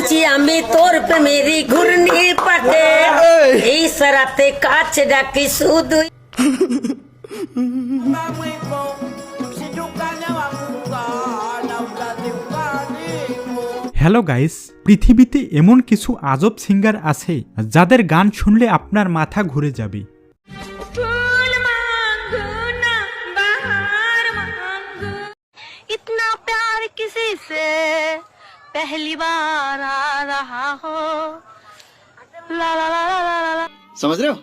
ঘুরছি আমি তোর প্রেমেরই ঘূর্ণি পাটে এই। সারাতে কাছে ডাকি শুধু হ্যালো গাইস পৃথিবীতে এমন কিছু আজব সিঙ্গার আছে যাদের গান শুনলে আপনার মাথা ঘুরে যাবে। मांगो इतना प्यार किसी से पहली बार आ रहा हो ला ला ला ला ला ला ला समझ रहे हो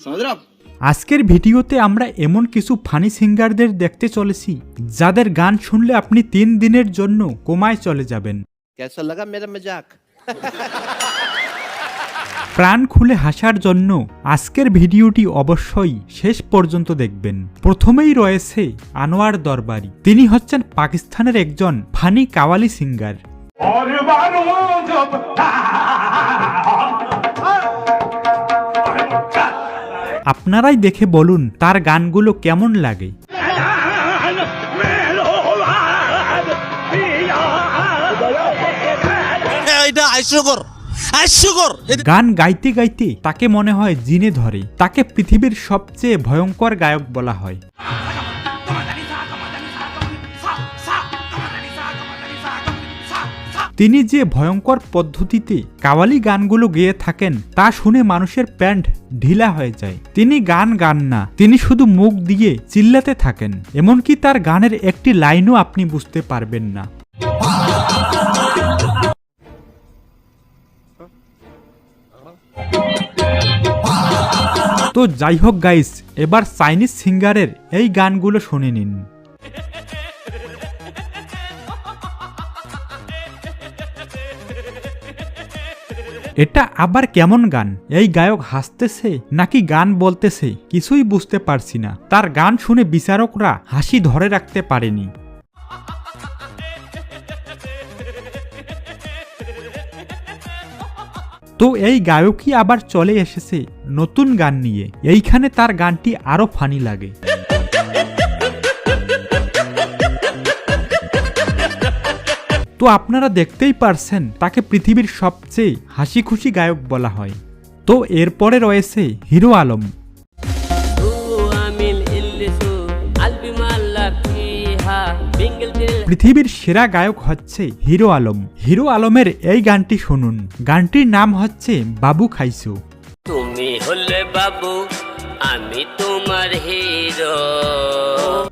समझ रहे हो आप আজকের ভিডিওতে আমরা এমন কিছু ফানি সিঙ্গারদের দেখতে চলেছি যাদের গান শুনলে আপনি তিন দিনের জন্য কোমায় চলে যাবেন कैसा लगा मेरा मजाक প্রাণ খুলে হাসার জন্য আজকের ভিডিওটি অবশ্যই শেষ পর্যন্ত দেখবেন প্রথমেই রয়েছে আনোয়ার দরবারি তিনি হচ্ছেন পাকিস্তানের একজন ফানি কাওয়ালি সিঙ্গার আপনারাই দেখে বলুন তার গানগুলো কেমন লাগে? গান গাইতে গাইতে তাকে মনে হয় জিনে ধরে তাকে পৃথিবীর সবচেয়ে ভয়ঙ্কর গায়ক বলা হয়। তিনি যে ভয়ঙ্কর পদ্ধতিতে কাওয়ালি গানগুলো গেয়ে থাকেন, তা শুনে মানুষের প্যান্ট ঢিলা হয়ে যায়। তিনি গান গান না, তিনি শুধু মুখ দিয়ে চিল্লাতে থাকেন, এমনকি তার গানের একটি লাইনও আপনি বুঝতে পারবেন না। তো যাই হোক গাইস এবার চাইনিজ সিঙ্গারের এই গানগুলো শুনে নিন। এটা আবার কেমন গান? এই গায়ক হাসতেছে নাকি গান বলতেছে? কিছুই বুঝতে পারছি না। তার গান শুনে বিচারকরা হাসি ধরে রাখতে পারেনি। তো এই গায়কই আবার চলে এসেছে নতুন গান নিয়ে। এইখানে তার গানটি আরও ফানি লাগে। তো আপনারা দেখতেই পারছেন তাকে পৃথিবীর সবচেয়ে হাসি খুশি গায়ক বলা হয়। তো এরপরে রয়েছে হিরো আলম। পৃথিবীর সেরা গায়ক হচ্ছে হিরো আলম। হিরো আলমের এই গানটি শুনুন। গানটির নাম হচ্ছে বাবু খাইসু তুমি হলে বাবু আমি তোমার হিরো।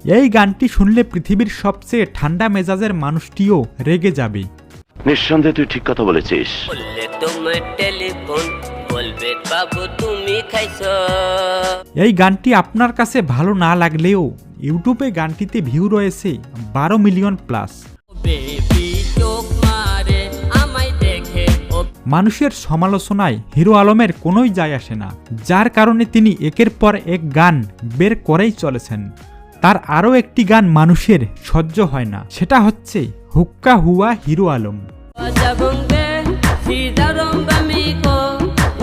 এই গানটি শুনলে পৃথিবীর সবচেয়ে ঠান্ডা মেজাজের মানুষটিও রেগে যাবে। নিঃসন্দেহে তুই ঠিক কথা বলেছিস। টেলিফোন বলবে বাবু তুমি খাইছো। এই গানটি আপনার কাছে ভালো না লাগলেও ইউটিউবে গানটিতে ভিউ রয়েছে বারো মিলিয়ন প্লাস। মানুষের সমালোচনায় হিরো আলমের কোনোই যায় আসে না যার কারণে তিনি একের পর এক গান বের করেই চলেছেন। তার আরও একটি গান মানুষের সহ্য হয় না সেটা হচ্ছে হুক্কা হুয়া হিরো আলম जबंगे सीधा रंगा मी को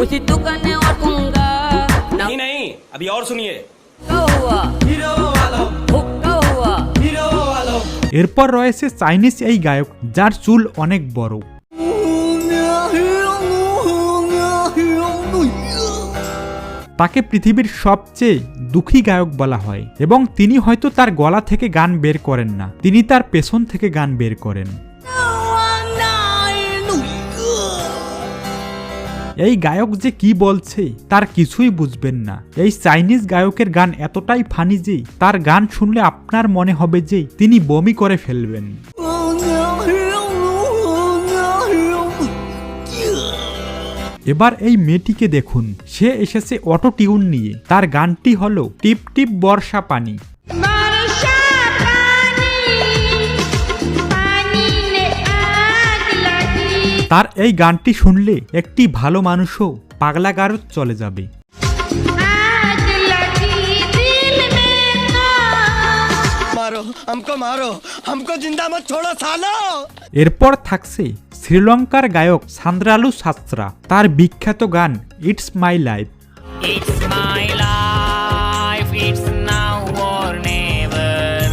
उसी दुकाने वाटूंगा ना नहीं नहीं अभी और सुनिए हुआ हीरो वाला हुक्का हुआ এরপর রয়েছে চাইনিজ এই গায়ক যার চুল অনেক বড় তাকে পৃথিবীর সবচেয়ে দুঃখী গায়ক বলা হয় এবং তিনি হয়তো তার গলা থেকে গান বের করেন না, তিনি তার পেছন থেকে গান বের করেন। এই গায়ক যে কি বলছে তার কিছুই বুঝবেন না। এই চাইনিজ গায়কের গান এতটাই ফানি যে তার গান শুনলে আপনার মনে হবে যে তিনি বমি করে ফেলবেন। এবার এই মেয়েটিকে দেখুন। সে এসেছে অটো টিউন নিয়ে। তার গানটি হলো টিপ টিপ বর্ষা পানি। তার এই গানটি শুনলে একটি ভালো মানুষও পাগলাগারত চলে যাবে। এরপর থাকছে শ্রীলঙ্কার গায়ক সান্দ্রালু সাস্ত্রা তার বিখ্যাত গান it's my life It's my life it's now or never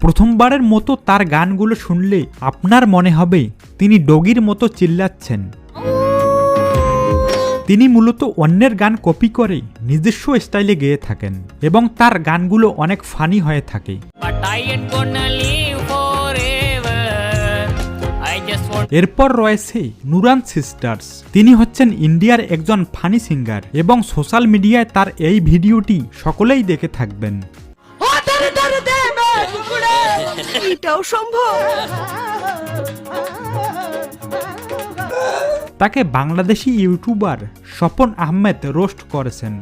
প্রথমবারের মতো তার গানগুলো শুনলে আপনার মনে হবে তিনি ডগির মতো চিল্লাচ্ছেন। তিনি মূলত অন্যের গান কপি করে নিজস্ব স্টাইলে গেয়ে থাকেন এবং তার গানগুলো অনেক ফানি হয়ে থাকে। But I ain't gonna live এরপর রয়েছে নুরান সিস্টার্স। তিনি হচ্ছেন ইন্ডিয়ার একজন ফানি সিঙ্গার এবং সোশ্যাল মিডিয়ায় তার এই ভিডিওটি সকলেই দেখে থাকবেন। এটাও সম্ভব। তাকে বাংলাদেশি ইউটিউবার স্বপন আহমেদ রোস্ট করেছেন।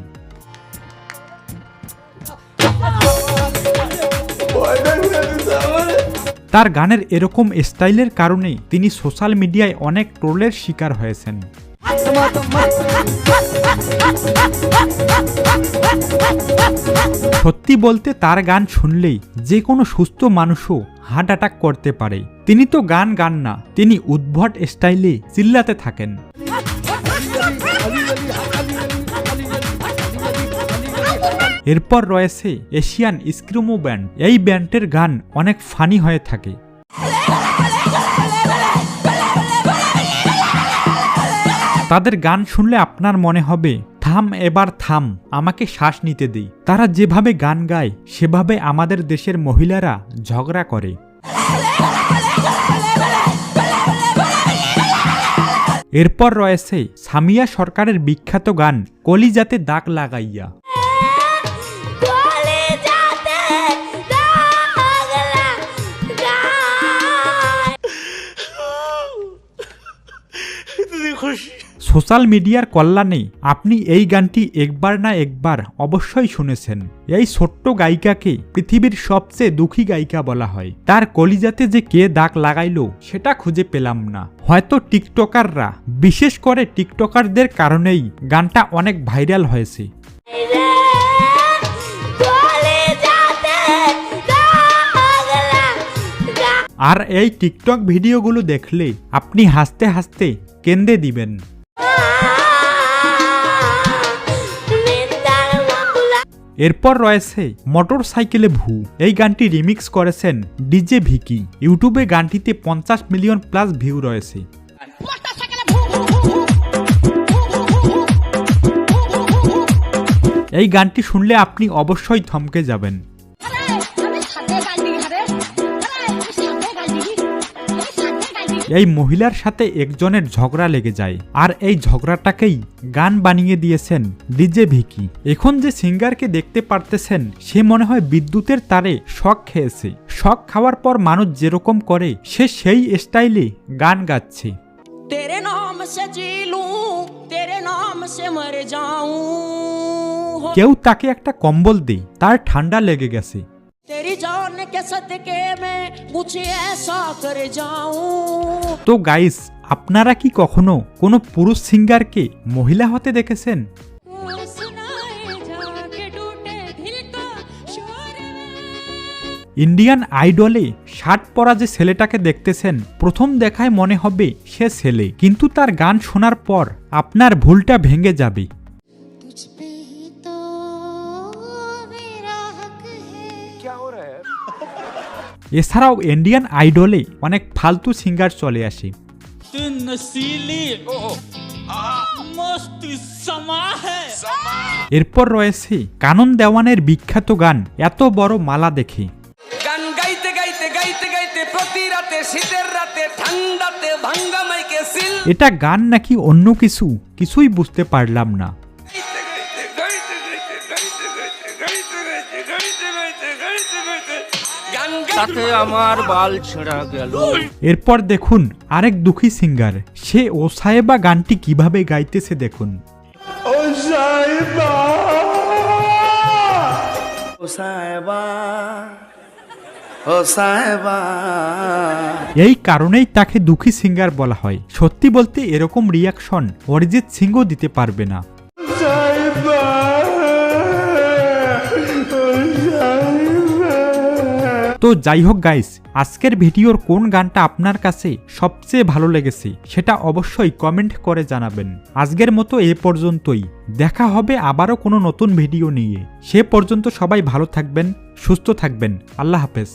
তার গানের এরকম স্টাইলের কারণেই তিনি সোশ্যাল মিডিয়ায় অনেক ট্রোলের শিকার হয়েছেন। সত্যি বলতে তার গান শুনলেই যে কোনো সুস্থ মানুষও হার্ট অ্যাটাক করতে পারে। তিনি তো গান গান না, তিনি উদ্ভট স্টাইলে চিল্লাতে থাকেন। এরপর রয়েছে এশিয়ান স্ক্রিমো ব্যান্ড। এই ব্যান্ডের গান অনেক ফানি হয়ে থাকে। তাদের গান শুনলে আপনার মনে হবে, থাম, এবার থাম, আমাকে শ্বাস নিতে দিই তারা যেভাবে গান গায়, সেভাবে আমাদের দেশের মহিলারা ঝগড়া করে। এরপর রয়েছে সামিয়া সরকারের বিখ্যাত গান, কলিজাতে দাগ লাগাইয়া। সোশ্যাল মিডিয়ার কল্যাণে আপনি এই গানটি একবার না একবার অবশ্যই শুনেছেন। এই ছোট্ট গায়িকাকে পৃথিবীর সবচেয়ে দুঃখী গায়িকা বলা হয়। তার কলিজাতে যে কে দাগ লাগাইলো, সেটা খুঁজে পেলাম না। হয়তো টিকটকাররা, বিশেষ করে টিকটকারদের কারণেই গানটা অনেক ভাইরাল হয়েছে। আর এই টিকটক ভিডিওগুলো দেখলে আপনি হাসতে হাসতে কেন্দে দিবেন। এরপর রয়েছে মোটর সাইকেলে ভু এই গানটি রিমিক্স করেছেন ডিজে ভিকি ইউটিউবে গানটিতে পঞ্চাশ মিলিয়ন প্লাস ভিউ রয়েছে এই গানটি শুনলে আপনি অবশ্যই থমকে যাবেন এই মহিলার সাথে একজনের ঝগড়া লেগে যায় আর এই ঝগড়াটাকেই গান বানিয়ে দিয়েছেন ডিজে ভিকি। এখন যে সিঙ্গারকে দেখতে পারতেছেন সে মনে হয় বিদ্যুতের তারে শখ খেয়েছে। শখ খাওয়ার পর মানুষ যেরকম করে সে সেই স্টাইলে গান গাচ্ছে। কেউ তাকে একটা কম্বল দেয় তার ঠান্ডা লেগে গেছে। के सदके में कुछ ऐसा कर जाऊं তো গাইস আপনারা কি কখনো কোনো পুরুষ সিঙ্গারকে মহিলা হতে দেখেছেন सुनाए जाके टूटे दिल का शोर ইন্ডিয়ান আইডলে শার্ট পরা যে ছেলেটাকে দেখতেছেন প্রথম দেখায় মনে হবে সে ছেলে কিন্তু তার গান শোনার পর আপনার ভুলটা ভেঙে যাবে এছাড়াও ইন্ডিয়ান আইডলে অনেক ফালতু সিঙ্গার চলে আসে। এরপর রয়েছে কানন দেওয়ানের বিখ্যাত গান এত বড় মালা দেখে। গান গাইতে গাইতে গাইতে গাইতে প্রতি রাতে শীতের রাতে ঠান্ডাতে ভাঙ্গা মাইকে এটা গান নাকি অন্য কিছু? কিছুই বুঝতে পারলাম না। আমার বাল ছেঁড়া গেল। এরপর দেখুন আরেক দুঃখী সিঙ্গার। সে ও সাহেবা গানটি কীভাবে গাইতেছে দেখুন। ও সাহেবা ও সাহেবা এই কারণেই তাকে দুঃখী সিঙ্গার বলা হয়। সত্যি বলতে এরকম রিয়াকশন অরিজিৎ সিংও দিতে পারবে না। তো যাই হোক গাইস আজকের ভিডিওর কোন গানটা আপনার কাছে সবচেয়ে ভালো লেগেছে সেটা অবশ্যই কমেন্ট করে জানাবেন। আজকের মতো এ পর্যন্তই। দেখা হবে আবারও কোনো নতুন ভিডিও নিয়ে। সে পর্যন্ত সবাই ভালো থাকবেন, সুস্থ থাকবেন। আল্লাহ হাফেজ।